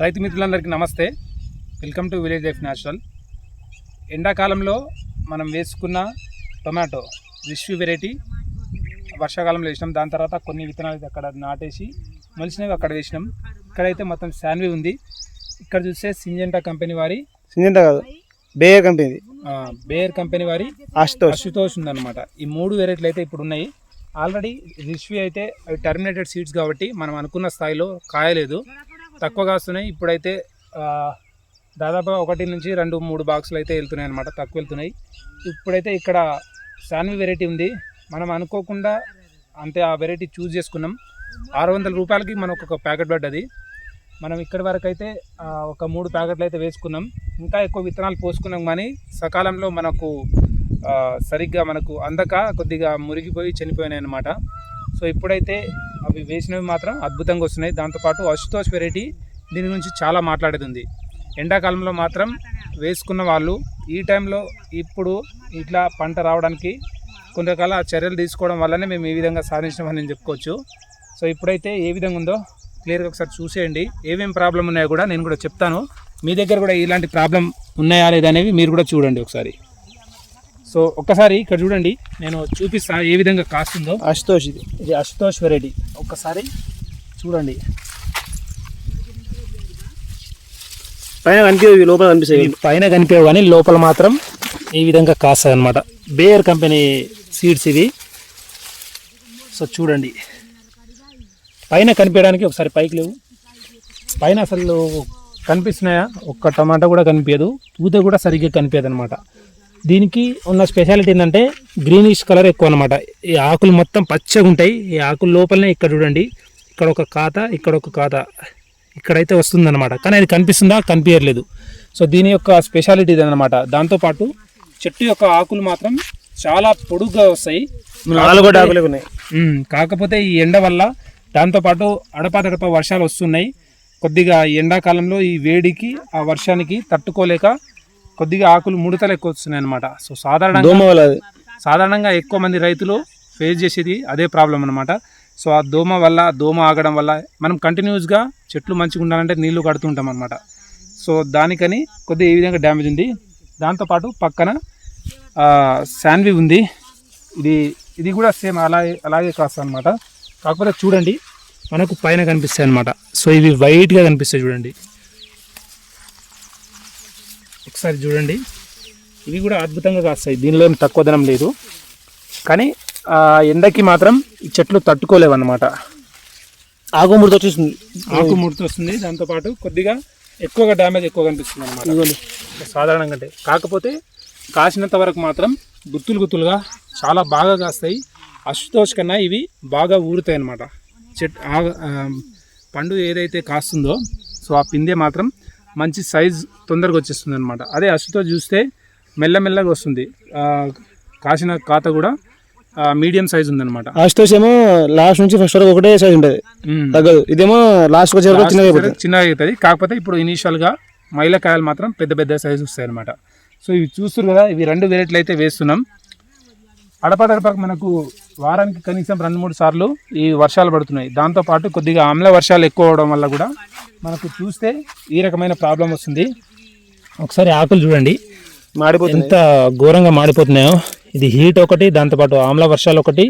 రైతు మిత్రులందరికీ నమస్తే. Welcome to village life natural ఎండాకాలంలో మనం వేసుకున్న టొమాటో విశ్వ వెరైటీ. వర్షాకాలంలో వేసినాం. దాని తర్వాత కొన్ని విత్తనాలు అయితే అక్కడ నాటేసి మొలిసినవి అక్కడ వేసినాం. ఇక్కడైతే మొత్తం శాన్వి ఉంది. ఇక్కడ చూస్తే సింజెంటా కంపెనీ వారి. సింజంటా కాదు బేయర్ కంపెనీ బేయర్ కంపెనీ వారి అష్టోష్ అశుతోష్ ఉందన్నమాట. ఈ మూడు వెరైటీలు అయితే ఇప్పుడు ఉన్నాయి. ఆల్రెడీ రిష్వి అయితే అవి టర్మినేటెడ్ సీడ్స్ కాబట్టి మనం అనుకున్న స్థాయిలో కాయలేదు. తక్కువ కాస్తున్నాయి. ఇప్పుడైతే దాదాపు దాదాపుగా ఒకటి నుంచి రెండు మూడు బాక్సులు అయితే వెళ్తున్నాయి అనమాట తక్కువ వెళ్తున్నాయి. ఇప్పుడైతే ఇక్కడ శాన్వి వెరైటీ ఉంది. మనం అనుకోకుండా అంతే ఆ వెరైటీ చూజ్ చేసుకున్నాం. ఆరు వందల రూపాయలకి మనకు ఒక ప్యాకెట్ పడ్డది మనం ఇక్కడి వరకు అయితే ఒక మూడు ప్యాకెట్లు అయితే వేసుకున్నాం. ఇంకా ఎక్కువ విత్తనాలు పోసుకున్నాం కానీ సకాలంలో మనకు సరిగ్గా మనకు అందక కొద్దిగా మురిగిపోయి చనిపోయినాయి అనమాట సో ఇప్పుడైతే అవి వేసినవి మాత్రం అద్భుతంగా వస్తున్నాయి. దాంతోపాటు అశుతోష్ వెరైటీ దీని గురించి చాలా మాట్లాడేది. ఉంది ఎండాకాలంలో మాత్రం వేసుకున్న వాళ్ళు ఈ టైంలో ఇప్పుడు ఇట్లా పంట రావడానికి కొన్ని రకాల చర్యలు తీసుకోవడం వల్లనే మేము ఈ విధంగా సాధించినామని నేను చెప్పుకోవచ్చు. సో ఇప్పుడైతే ఏ విధంగా ఉందో క్లియర్గా ఒకసారి చూసేయండి. ఏమేమి ప్రాబ్లం ఉన్నాయో కూడా నేను కూడా చెప్తాను. మీ దగ్గర కూడా ఇలాంటి ప్రాబ్లం ఉన్నాయా లేదనేవి మీరు కూడా చూడండి ఒకసారి. సో ఒక్కసారి ఇక్కడ చూడండి నేను చూపిస్తా ఏ విధంగా కాస్తుందో అష్టోష్ ఇది. ఇది అశుతోష్ వెరైటీ ఒక్కసారి చూడండి. పైన కనిపించదు లోపల కనిపిస్తాయి. పైన కనిపించవు కానీ లోపల మాత్రం ఈ విధంగా కాస్తాయి అనమాట బేయర్ కంపెనీ సీడ్స్ ఇవి. సో చూడండి. పైన కనిపించడానికి ఒకసారి పైకి లేవు. పైన అసలు కనిపిస్తున్నాయా? ఒక్క టమాటా కూడా కనిపించదు. పూత కూడా సరిగ్గా కనిపించదు అనమాట దీనికి ఉన్న స్పెషాలిటీ ఏంటంటే గ్రీనిష్ కలర్ ఎక్కువ అనమాట ఈ ఆకులు మొత్తం పచ్చగా ఉంటాయి. ఈ ఆకుల లోపలనే ఇక్కడ చూడండి. ఇక్కడ ఒక ఖాతా ఇక్కడ ఒక ఖాతా. ఇక్కడైతే వస్తుందన్నమాట. కానీ అది కనిపిస్తుందా? కనిపించట్లేదు సో దీని యొక్క స్పెషాలిటీ ఇదన్నమాట. దాంతోపాటు చెట్టు యొక్క ఆకులు మాత్రం చాలా పొడుగ్గా వస్తాయి. ఆకులే ఉన్నాయి. కాకపోతే ఈ ఎండ వల్ల దాంతోపాటు అడపాదడప వర్షాలు వస్తున్నాయి. కొద్దిగా ఈ ఎండాకాలంలో ఈ వేడికి ఆ వర్షానికి తట్టుకోలేక కొద్దిగా ఆకులు ముడతలు ఎక్కువ వస్తున్నాయి అనమాట సో సాధారణంగా దోమ వల్ల అది. సాధారణంగా ఎక్కువ మంది రైతులు ఫేస్ చేసేది అదే ప్రాబ్లం అనమాట సో ఆ దోమ వల్ల దోమ ఆగడం వల్ల మనం కంటిన్యూస్గా చెట్లు మంచిగా ఉండాలంటే నీళ్ళు కడుతుంటాం అనమాట సో దానికని కొద్దిగా ఈ విధంగా డ్యామేజ్ ఉంది. దాంతోపాటు పక్కన శాన్వి ఉంది. ఇది ఇది కూడా సేమ్ అలాగే అలాగే కాస్త అనమాట కాకపోతే చూడండి మనకు పైన కనిపిస్తాయి అనమాట సో ఇవి వైట్గా కనిపిస్తాయి చూడండి. ఒకసారి చూడండి. ఇవి కూడా అద్భుతంగా కాస్తాయి. దీనిలో ఏం తక్కువ ధనం లేదు. కానీ ఆ ఎండకి మాత్రం ఈ చెట్లు తట్టుకోలేవు అన్నమాట ఆకు ముడత వచ్చేసింది. ఆకు ముడత వస్తుంది దాంతోపాటు కొద్దిగా ఎక్కువగా డ్యామేజ్ ఎక్కువ కనిపిస్తుంది అనమాట సాధారణంగా అంటే. కాకపోతే కాసినంత వరకు మాత్రం గుత్తులు గుత్తులుగా చాలా బాగా కాస్తాయి. అశుతోష్ కన్నా ఇవి బాగా ఊరుతాయి అనమాట చెట్ పండు ఏదైతే కాస్తుందో సో ఆ పిందె మాత్రం మంచి సైజ్ తొందరగా వచ్చేస్తుంది అనమాట అదే అశుతోష్ చూస్తే మెల్లమెల్లగా వస్తుంది. కాసిన కాత కూడా మీడియం సైజ్ ఉందన్నమాట. అష్టోష్ ఏమో లాస్ట్ నుంచి ఫస్ట్ వరకు ఒకటే సైజ్ ఉంటుంది. తగ్గదు. ఇదేమో లాస్ట్ వచ్చే వరకు చిన్నగా చిన్నగా అవుతుంది కాకపోతే ఇప్పుడు ఇనీషియల్గా మైలకాయలు మాత్రం పెద్ద పెద్ద సైజు వస్తాయి అనమాట సో ఇవి చూస్తారు కదా ఇవి రెండు వెరైటీలు అయితే వేస్తున్నాం. అడపదడపకు మనకు వారానికి కనీసం రెండు మూడు సార్లు ఈ వర్షాలు పడుతున్నాయి. దాంతోపాటు కొద్దిగా ఆమ్ల వర్షాలు ఎక్కువ అవడం వల్ల కూడా మనకు చూస్తే ఈ రకమైన ప్రాబ్లం వస్తుంది. ఒకసారి ఆకులు చూడండి. మాడిపోతుంది ఎంత ఘోరంగా మాడిపోతున్నాయో. ఇది హీట్ ఒకటి దాంతోపాటు ఆమ్ల వర్షాలు ఒకటి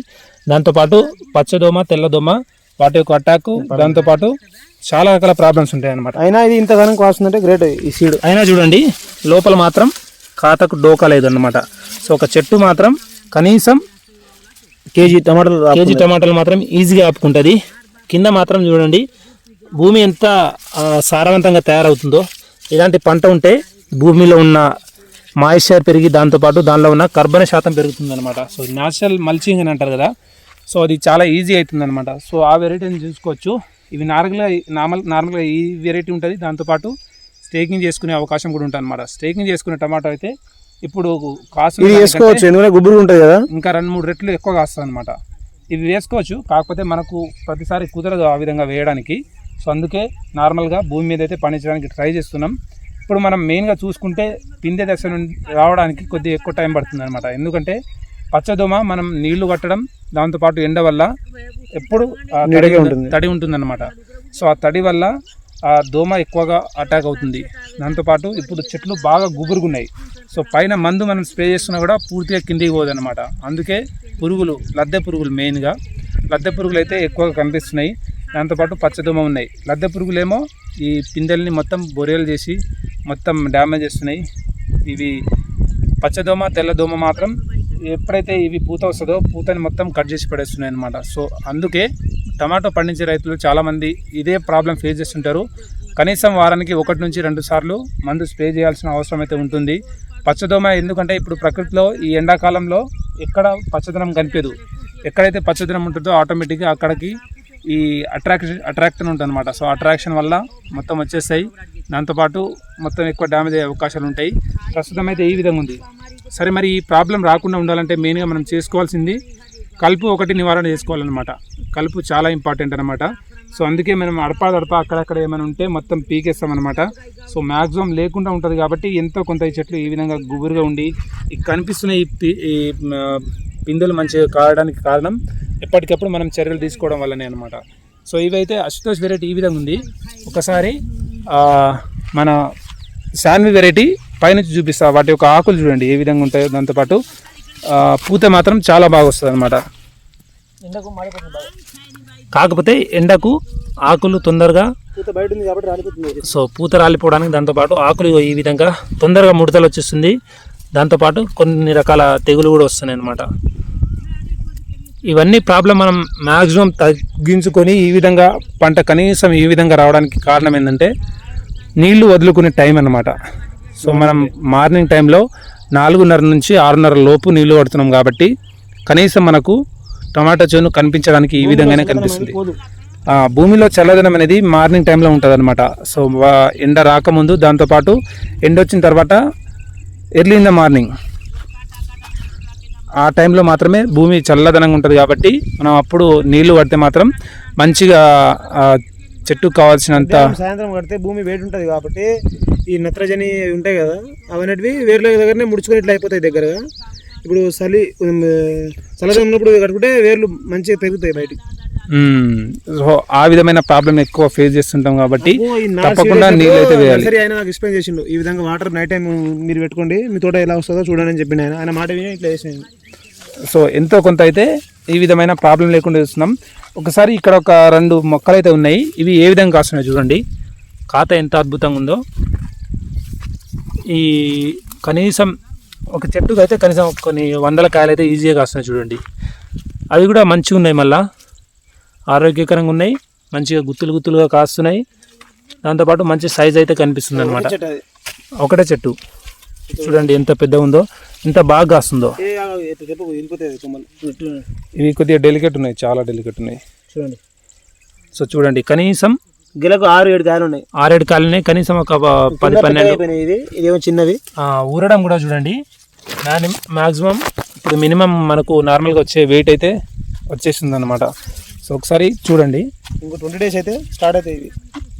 దాంతోపాటు పచ్చదోమ తెల్లదోమ వాటి యొక్క అటాక్ దాంతోపాటు చాలా రకాల ప్రాబ్లమ్స్ ఉంటాయి అన్నమాట అయినా ఇది ఇంతగానం కాస్తుందంటే గ్రేట్ ఈ సీడ్. అయినా చూడండి లోపల మాత్రం ఖాతాకు డోకా లేదన్నమాట. సో ఒక చెట్టు మాత్రం కనీసం కేజీ టమాటాలు కేజీ టమాటాలు మాత్రం ఈజీగా ఆపుకుంటుంది. కింద మాత్రం చూడండి భూమి ఎంత సారవంతంగా తయారవుతుందో. ఇలాంటి పంట ఉంటే భూమిలో ఉన్న మాయిశ్చర్ పెరిగి దాంతోపాటు దానిలో ఉన్న కర్బన శాతం పెరుగుతుంది అనమాట సో న్యాచురల్ మల్చింగ్ అని అంటారు కదా సో అది చాలా ఈజీ అవుతుంది అనమాట సో ఆ వెరైటీని చూసుకోవచ్చు. ఇవి నార్మల్గా నార్మల్ నార్మల్గా ఈ వెరైటీ ఉంటుంది. దాంతోపాటు స్టేకింగ్ చేసుకునే అవకాశం కూడా ఉంటుంది అనమాట స్టేకింగ్ చేసుకునే టమాటో అయితే ఇప్పుడు కాసు ఇది వేసుకోవచ్చు ఎందుకంటే గుబ్బురు ఉంటుంది కదా? ఇంకా రెండు మూడు రెట్లు ఎక్కువ కాస్తుంది అనమాట ఇవి వేసుకోవచ్చు కాకపోతే మనకు ప్రతిసారి కుదరదు ఆ విధంగా వేయడానికి. సో అందుకే నార్మల్గా భూమి మీద అయితే పండించడానికి ట్రై చేస్తున్నాం. ఇప్పుడు మనం మెయిన్గా చూసుకుంటే పిందె దశ నుండి రావడానికి కొద్దిగా ఎక్కువ టైం పడుతుంది అనమాట ఎందుకంటే పచ్చదోమ మనం నీళ్ళు కట్టడం దాంతోపాటు ఎండ వల్ల ఎప్పుడు ఆ తడి ఉంటుంది. తడి ఉంటుందన్నమాట. సో ఆ తడి వల్ల ఆ దోమ ఎక్కువగా అటాక్ అవుతుంది. దాంతోపాటు ఇప్పుడు చెట్లు బాగా గుబురుగున్నాయి. సో పైన మందు మనం స్ప్రే చేస్తున్నా కూడా పూర్తిగా కిందికి పోదనమాట అందుకే పురుగులు లద్దె పురుగులు మెయిన్గా లద్దె పురుగులు అయితే ఎక్కువగా కనిపిస్తున్నాయి. దాంతోపాటు పచ్చదోమ ఉన్నాయి. లద్దె పురుగులేమో ఈ పిందెల్ని మొత్తం బొరియలు చేసి మొత్తం డ్యామేజ్ చేస్తున్నాయి. ఇవి పచ్చదోమ తెల్లదోమ మాత్రం ఎప్పుడైతే ఇవి పూత వస్తుందో పూతని మొత్తం కట్ చేసి పడేస్తున్నాయి అనమాట సో అందుకే టమాటో పండించే రైతులు చాలామంది ఇదే ప్రాబ్లం ఫేస్ చేస్తుంటారు. కనీసం వారానికి ఒకటి నుంచి రెండు సార్లు మందు స్ప్రే చేయాల్సిన అవసరం అయితే ఉంటుంది. పచ్చదోమ ఎందుకంటే ఇప్పుడు ప్రకృతిలో ఈ ఎండాకాలంలో ఎక్కడ పచ్చదనం కనిపించదు. ఎక్కడైతే పచ్చదనం ఉంటుందో ఆటోమేటిక్గా అక్కడికి ఈ అట్రాక్షన్ అట్రాక్షన్ ఉంటుంది అనమాట సో అట్రాక్షన్ వల్ల మొత్తం వచ్చేస్తాయి. దాంతోపాటు మొత్తం ఎక్కువ డ్యామేజ్ అయ్యే అవకాశాలు ఉంటాయి. ప్రస్తుతం అయితే ఈ విధంగా ఉంది. సరే మరి ఈ ప్రాబ్లం రాకుండా ఉండాలంటే మెయిన్గా మనం చేసుకోవాల్సింది కలుపు ఒకటి నివారణ చేసుకోవాలన్నమాట. కలుపు చాలా ఇంపార్టెంట్ అనమాట సో అందుకే మనం అడపా దడప అక్కడక్కడ ఏమైనా ఉంటే మొత్తం పీకేస్తామన్నమాట. సో మ్యాక్సిమం లేకుండా ఉంటుంది కాబట్టి ఎంతో కొంత ఈ చెట్లు ఈ విధంగా గుబురుగా ఉండి ఈ కనిపిస్తున్న ఈ ఈ పిందెలు మంచిగా కారడానికి కారణం ఎప్పటికప్పుడు మనం చర్యలు తీసుకోవడం వల్లనే అనమాట సో ఇవైతే అశుతోష్ వెరైటీ ఈ విధంగా ఉంది. ఒకసారి మన శాన్వి వెరైటీ పైనుంచి చూపిస్తా. వాటి యొక్క ఆకులు చూడండి ఏ విధంగా ఉంటాయో దాంతోపాటు పూత మాత్రం చాలా బాగా వస్తుంది అనమాట కాకపోతే ఎండకు ఆకులు తొందరగా పూత బయట ఉంది కాబట్టి రాలిపోతుంది. సో పూత రాలిపోవడానికి దాంతోపాటు ఆకులు ఈ విధంగా తొందరగా ముడతలు వచ్చేస్తుంది. దాంతోపాటు కొన్ని రకాల తెగులు కూడా వస్తున్నాయి అన్నమాట. ఇవన్నీ ప్రాబ్లం మనం మ్యాక్సిమం తగ్గించుకొని ఈ విధంగా పంట కనీసం ఈ విధంగా రావడానికి కారణం ఏంటంటే నీళ్ళు వదులుకునే టైం అన్నమాట. సో మనం మార్నింగ్ టైంలో నాలుగున్నర నుంచి ఆరున్నర లోపు నీళ్ళు పడుతున్నాం కాబట్టి కనీసం మనకు టమాటా చేను కనిపించడానికి ఈ విధంగానే కనిపిస్తుంది. భూమిలో చల్లదనం అనేది మార్నింగ్ టైంలో ఉంటుంది అనమాట సో ఎండ రాకముందు దాంతోపాటు ఎండ వచ్చిన తర్వాత ఎర్లీ ఇన్ ద మార్నింగ్ ఆ టైంలో మాత్రమే భూమి చల్లదనంగా ఉంటుంది కాబట్టి మనం అప్పుడు నీళ్ళు పడితే మాత్రం మంచిగా చెట్టుకు కావాల్సినంత సాయంత్రం కడితే భూమి వేడి ఉంటుంది కాబట్టి ఈ నత్రజని ఉంటాయి కదా అవన్నిటివి వేర్ల దగ్గరనే ముడుచుకొని ఇట్లా అయిపోతాయి దగ్గరగా. ఇప్పుడు చలి చల్లదనం ఉన్నప్పుడు కట్టుకుంటే వేర్లు మంచిగా పెరుగుతాయి బయటికి. సో ఆ విధమైన ప్రాబ్లం ఎక్కువ ఫేస్ చేస్తుంటాం కాబట్టి తప్పకుండా నీళ్ళు అయితే వేయాలి. నర్సరీ ఆయన నాకు ఎక్స్ప్లెయిన్ చేసిండు. ఈ విధంగా వాటర్ నైట్ టైం మీరు పెట్టుకోండి మీ తోట ఎలా వస్తుందో చూడండి అని చెప్పిండు ఆయన ఆయన మాట విని ఇట్లా చేసాను సో ఎంతో కొంత అయితే ఈ విధమైన ప్రాబ్లం లేకుండా చూస్తున్నాం. ఒకసారి ఇక్కడ ఒక రెండు మొక్కలు అయితే ఉన్నాయి. ఇవి ఏ విధంగా కాస్తున్నాయి చూడండి. ఖాత ఎంత అద్భుతంగా ఉందో. ఈ కనీసం ఒక చెట్టుకు అయితే కనీసం కొన్ని వందల కాయలు అయితే ఈజీగా కాస్తున్నాయి చూడండి. అవి కూడా మంచిగా ఉన్నాయి మళ్ళా. ఆరోగ్యకరంగా ఉన్నాయి మంచిగా గుత్తులు గుత్తులుగా కాస్తున్నాయి. దాంతోపాటు మంచి సైజ్ అయితే కనిపిస్తుంది అనమాట. ఒకటే చెట్టు. చూడండి ఎంత పెద్ద ఉందో ఎంత బాగా కాస్తుందో. ఇవి కొద్దిగా డెలికేట్ ఉన్నాయి చాలా డెలికేట్ ఉన్నాయి. చూడండి. సో చూడండి కనీసం గిలకు ఆరు ఏడు కాయలు ఉన్నాయి. ఆరేడు కాలనే కనీసం ఒక పది పన్నెండు. అయిపోయినాయి ఇది. ఇదేమో చిన్నవి ఆ, ఊరడం కూడా చూడండి. మ్యాక్సిమం ఇప్పుడు మినిమం మనకు నార్మల్గా వచ్చే వెయిట్ అయితే వచ్చేస్తుంది అనమాట సో ఒకసారి చూడండి. ఇంకో ట్వంటీ డేస్ అయితే స్టార్ట్ అవుతాయి ఇవి.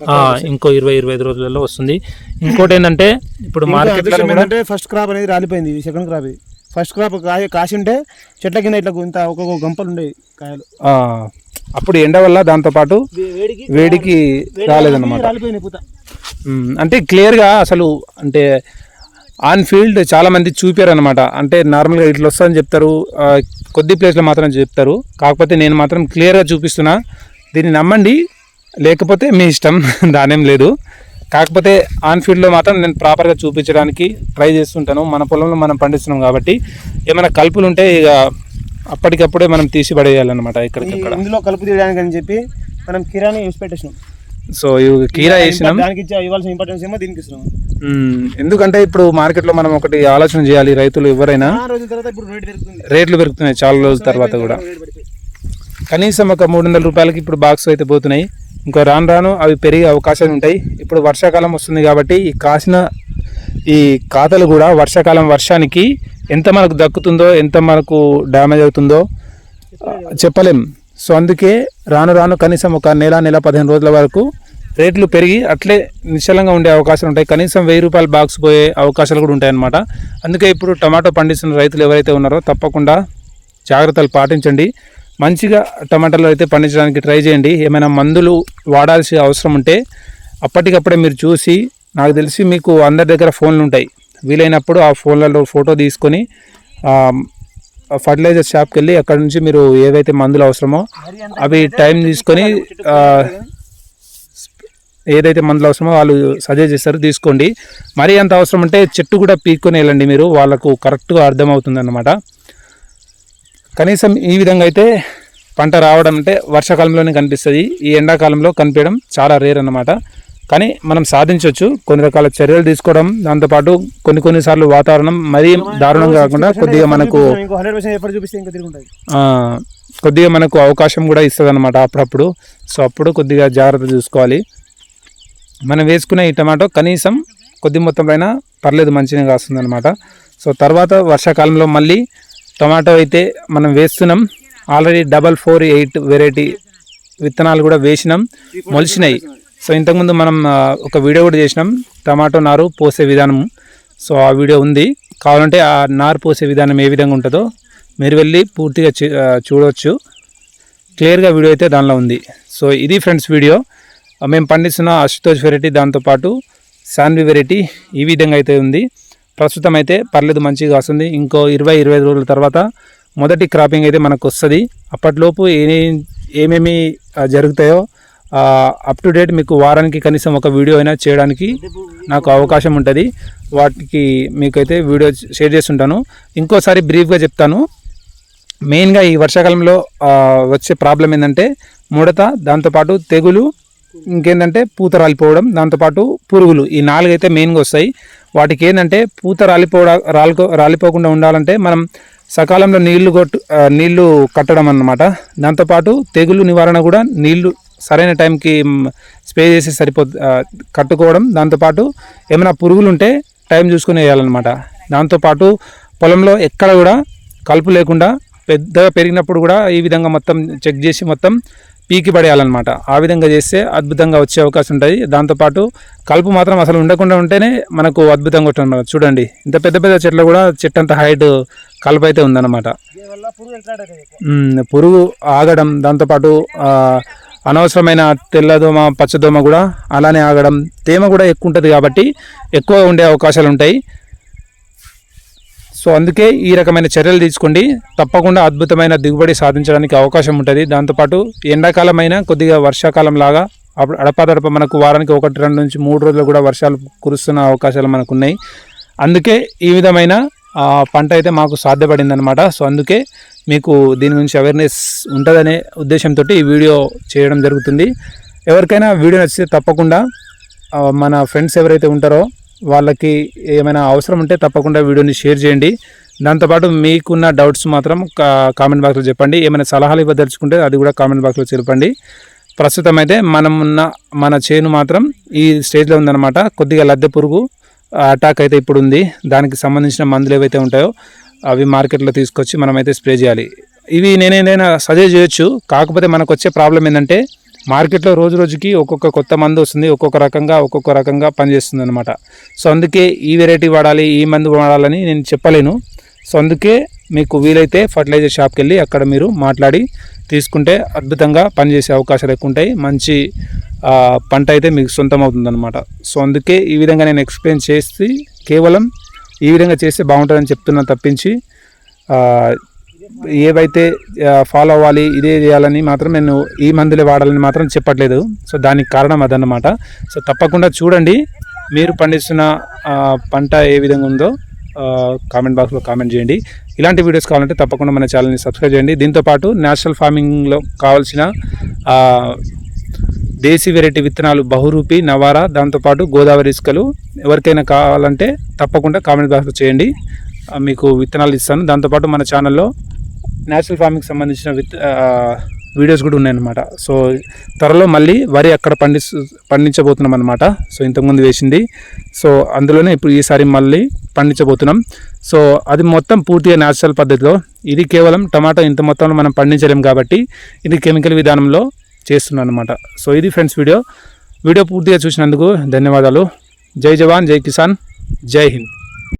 ఆ, ఇంకో ఇరవై ఇరవై ఐదు రోజులలో వస్తుంది. ఇంకోటి ఏంటంటే ఇప్పుడు మార్కెట్లో ఏంటంటే ఫస్ట్ క్రాప్ అనేది రాలిపోయింది. ఇది సెకండ్ క్రాప్ ఇది. ఫస్ట్ క్రాప్ కాయ కాసి ఉంటే చెట్ల కింద ఇట్లా ఇంత ఒక్కొక్క గంపలు ఉండేవి కాయలు. అప్పుడు ఎండ వల్ల దాంతోపాటు వేడికి వేడికి రాలేదన్నమాట. అంటే క్లియర్గా అసలు అంటే ఆన్ ఫీల్డ్ చాలా మంది చూపారు అనమాట అంటే నార్మల్గా ఇట్లా వస్తుందని చెప్తారు. కొద్ది ప్లేస్లో మాత్రం చెప్తారు. కాకపోతే నేను మాత్రం క్లియర్గా చూపిస్తున్నా. దీన్ని నమ్మండి. లేకపోతే మీ ఇష్టం. దానేం లేదు. కాకపోతే ఆన్ ఫీల్డ్లో మాత్రం నేను ప్రాపర్గా చూపించడానికి ట్రై చేస్తుంటాను. మన పొలంలో మనం పండిస్తున్నాం కాబట్టి ఏమైనా కలుపులు ఉంటే ఇక అప్పటికప్పుడే మనం తీసి పడేయాలన్నమాట ఇక్కడికక్కడ ఇందులో కలుపు తీయడానికి అని చెప్పి మనం కిరాణి యూస్ పెట్టేసినాం సో ఇవి కీరా వేసినాం. దానికి ఇవ్వాల్సిన ఇంపార్టెన్స్ ఏమో దీనికి ఇస్తున్నాం. ఎందుకంటే ఇప్పుడు మార్కెట్లో మనం ఒకటి ఆలోచన చేయాలి రైతులు ఎవరైనా రేట్లు పెరుగుతున్నాయి చాలా రోజుల తర్వాత కూడా. కనీసం ఒక మూడు వందల రూపాయలకి ఇప్పుడు బాక్స్ అయితే పోతున్నాయి. ఇంకా రాను రాను అవి పెరిగే అవకాశాలు ఉంటాయి. ఇప్పుడు వర్షాకాలం వస్తుంది కాబట్టి ఈ కాసిన ఈ కాతలు కూడా వర్షాకాలం వర్షానికి ఎంత మనకు దక్కుతుందో ఎంత మనకు డ్యామేజ్ అవుతుందో చెప్పలేం. సో అందుకే రాను రాను కనీసం ఒక నెల నెల పదిహేను రోజుల వరకు రేట్లు పెరిగి అట్లే నిశ్చలంగా ఉండే అవకాశాలు ఉంటాయి. కనీసం వెయ్యి రూపాయల బాక్స్ పోయే అవకాశాలు కూడా ఉంటాయన్నమాట అందుకే ఇప్పుడు టమాటో పండిస్తున్న రైతులు ఎవరైతే ఉన్నారో తప్పకుండా జాగ్రత్తలు పాటించండి. మంచిగా టమాటాలు అయితే పండించడానికి ట్రై చేయండి. ఏమైనా మందులు వాడాల్సిన అవసరం ఉంటే అప్పటికప్పుడే మీరు చూసి నాకు తెలిసి మీకు అందరి దగ్గర ఫోన్లు ఉంటాయి. వీలైనప్పుడు ఆ ఫోన్లలో ఫోటో తీసుకొని ఫర్టిలైజర్ షాప్కి వెళ్ళి అక్కడ నుంచి మీరు ఏవైతే మందులు అవసరమో అవి టైం తీసుకొని ఏదైతే మందులు అవసరమో వాళ్ళు సజెస్ట్ చేస్తారో తీసుకోండి. మరీ అంత అవసరం ఉంటే చెట్టు కూడా పీక్కొని వెళ్ళండి మీరు. వాళ్ళకు కరెక్ట్గా అర్థమవుతుంది అన్నమాట కనీసం ఈ విధంగా అయితే పంట రావడం అంటే వర్షాకాలంలోనే కనిపిస్తుంది. ఈ ఎండాకాలంలో కనిపించడం చాలా రేర్ అన్నమాట. కానీ మనం సాధించవచ్చు కొన్ని రకాల చర్యలు తీసుకోవడం దాంతోపాటు కొన్ని కొన్నిసార్లు వాతావరణం మరీ దారుణంగా కాకుండా కొద్దిగా మనకు కొద్దిగా మనకు అవకాశం కూడా ఇస్తుంది అనమాట అప్పుడప్పుడు. సో అప్పుడు కొద్దిగా జాగ్రత్త చూసుకోవాలి. మనం వేసుకునే ఈ టమాటో కనీసం కొద్ది మొత్తం పైన పర్లేదు మంచిగా కాస్తుంది అనమాట సో తర్వాత వర్షాకాలంలో మళ్ళీ టమాటో అయితే మనం వేస్తున్నాం. Already double four eight variety విత్తనాలు కూడా వేసినాం. మొలిచినాయి. సో ఇంతకుముందు మనం ఒక వీడియో కూడా చేసినాం. టమాటో నారు పోసే విధానం సో ఆ వీడియో ఉంది. కావాలంటే ఆ నారు పోసే విధానం ఏ విధంగా ఉంటుందో మీరు వెళ్ళి పూర్తిగా చూ- చూడవచ్చు క్లియర్గా వీడియో అయితే దానిలో ఉంది. సో ఇది ఫ్రెండ్స్ వీడియో. మేము పండిస్తున్న అశుతోష్ వెరైటీ దాంతోపాటు శాన్వి వెరైటీ ఈ విధంగా అయితే ఉంది. ప్రస్తుతం అయితే పర్లేదు మంచిగా వస్తుంది ఇంకో ఇరవై ఇరవై ఐదు రోజుల తర్వాత మొదటి క్రాపింగ్ అయితే మనకు వస్తుంది అప్పటిలోపు ఏ ఏమేమి జరుగుతాయో అప్ టు డేట్ మీకు వారానికి కనీసం ఒక వీడియో అయినా చేయడానికి నాకు అవకాశం ఉంటుంది. వాటికి మీకైతే వీడియో షేర్ చేస్తుంటాను. ఇంకోసారి బ్రీఫ్గా చెప్తాను. మెయిన్గా ఈ వర్షాకాలంలో వచ్చే ప్రాబ్లం ఏంటంటే ముడత దాంతోపాటు తెగులు ఇంకేంటంటే పూత రాలిపోవడం దాంతోపాటు పురుగులు ఈ నాలుగైతే మెయిన్గా వస్తాయి. వాటికి ఏంటంటే పూత రాలిపోవడా రాలిపో రాలిపోకుండా ఉండాలంటే మనం సకాలంలో నీళ్ళు కొట్టు నీళ్ళు కట్టడం అన్నమాట. దాంతోపాటు తెగులు నివారణ కూడా నీళ్ళు సరైన టైంకి స్ప్రే చేసి సరిపో కట్టుకోవడం. దాంతోపాటు ఏమైనా పురుగులు ఉంటే టైం చూసుకుని వేయాలన్నమాట. దాంతోపాటు పొలంలో ఎక్కడ కూడా కలుపు లేకుండా పెద్దగా పెరిగినప్పుడు కూడా ఈ విధంగా మొత్తం చెక్ చేసి మొత్తం పీకి పడేయాలన్నమాట ఆ విధంగా చేస్తే అద్భుతంగా వచ్చే అవకాశం ఉంటుంది దాంతోపాటు కలుపు మాత్రం అసలు ఉండకుండా ఉంటేనే మనకు అద్భుతంగా ఉంటుంది చూడండి ఇంత పెద్ద పెద్ద చెట్లు కూడా చెట్టు అంత హైట్ కలుపు అయితే ఉందన్నమాట పురుగు ఆగడం దాంతోపాటు అనవసరమైన తెల్లదోమ పచ్చదోమ కూడా అలానే ఆగడం తేమ కూడా ఎక్కువ ఉంటుంది కాబట్టి ఎక్కువ ఉండే అవకాశాలు ఉంటాయి. సో అందుకే ఈ రకమైన చర్యలు తీసుకోండి. తప్పకుండా అద్భుతమైన దిగుబడి సాధించడానికి అవకాశం ఉంటుంది. దాంతోపాటు ఎండాకాలమైన కొద్దిగా వర్షాకాలం లాగా అప్పుడు అడపాదడప మనకు వారానికి ఒకటి రెండు నుంచి మూడు రోజులు కూడా వర్షాలు కురుస్తున్న అవకాశాలు మనకు ఉన్నాయి అందుకే ఈ విధమైన పంట అయితే మాకు సాధ్యపడింది అనమాట సో అందుకే మీకు దీని గురించి అవేర్నెస్ ఉంటుందనే ఉద్దేశంతో ఈ వీడియో చేయడం జరుగుతుంది. ఎవరికైనా వీడియో నచ్చితే తప్పకుండా మన ఫ్రెండ్స్ ఎవరైతే ఉంటారో వాళ్ళకి ఏమైనా అవసరం ఉంటే తప్పకుండా వీడియోని షేర్ చేయండి. దాంతోపాటు మీకున్న డౌట్స్ మాత్రం కా- కామెంట్ బాక్స్లో చెప్పండి. ఏమైనా సలహాలు ఇవ్వదలుచుకుంటే అది కూడా కామెంట్ బాక్స్లో చెప్పండి. ప్రస్తుతం అయితే మనం ఉన్న మన చేను మాత్రం ఈ స్టేజ్లో ఉందన్నమాట. కొద్దిగా లద్దె పురుగు అటాక్ అయితే ఇప్పుడు ఉంది దానికి సంబంధించిన మందులు ఏవైతే ఉంటాయో అవి మార్కెట్లో తీసుకొచ్చి మనమైతే స్ప్రే చేయాలి. ఇవి నేనేదైనా సజెస్ట్ చేయొచ్చు. కాకపోతే మనకు వచ్చే ప్రాబ్లం ఏంటంటే మార్కెట్లో రోజు రోజుకి ఒక్కొక్క కొత్త మందు వస్తుంది ఒక్కొక్క రకంగా ఒక్కొక్క రకంగా పనిచేస్తుంది అనమాట సో అందుకే ఈ వెరైటీ వాడాలి ఈ మందు వాడాలని నేను చెప్పలేను. సో అందుకే మీకు వీలైతే ఫర్టిలైజర్ షాప్కి వెళ్ళి అక్కడ మీరు మాట్లాడి తీసుకుంటే అద్భుతంగా పనిచేసే అవకాశాలు ఎక్కువ ఉంటాయి. మంచి పంట అయితే మీకు సొంతం అవుతుందన్నమాట సో అందుకే ఈ విధంగా నేను ఎక్స్ప్లెయిన్ చేసి కేవలం ఈ విధంగా చేస్తే బాగుంటుందని చెప్తున్నాను తప్పించి ఏవైతే ఫాలో అవ్వాలి ఇదే చేయాలని మాత్రం నేను ఈ మందులే వాడాలని మాత్రం చెప్పట్లేదు. సో దానికి కారణం అదన్నమాట. సో తప్పకుండా చూడండి. మీరు పండిస్తున్న పంట ఏ విధంగా ఉందో కామెంట్ బాక్స్లో కామెంట్ చేయండి. ఇలాంటి వీడియోస్ కావాలంటే తప్పకుండా మన ఛానల్ని సబ్స్క్రైబ్ చేయండి. దీంతోపాటు నేషనల్ ఫార్మింగ్లో కావాల్సిన దేశీ వెరైటీ విత్తనాలు బహురూపి నవారా దాంతోపాటు గోదావరి ఇసుకలు ఎవరికైనా కావాలంటే తప్పకుండా కామెంట్ బాక్స్లో చేయండి. మీకు విత్తనాలు ఇస్తాను. దాంతోపాటు మన ఛానల్లో నేచురల్ ఫార్మింగ్కి సంబంధించిన విత్ వీడియోస్ కూడా ఉన్నాయన్నమాట. సో త్వరలో మళ్ళీ వరి అక్కడ పండిస్తు పండించబోతున్నాం అనమాట సో ఇంతకుముందు వేసింది. సో అందులోనే ఇప్పుడు ఈసారి మళ్ళీ పండించబోతున్నాం. సో అది మొత్తం పూర్తిగా న్యాచురల్ పద్ధతిలో. ఇది కేవలం టమాటా ఇంత మొత్తంలో మనం పండించలేం కాబట్టి ఇది కెమికల్ విధానంలో చేస్తున్నాం అనమాట సో ఇది ఫ్రెండ్స్ వీడియో. వీడియో పూర్తిగా చూసినందుకు ధన్యవాదాలు. జై జవాన్ జై కిసాన్ జై హింద్.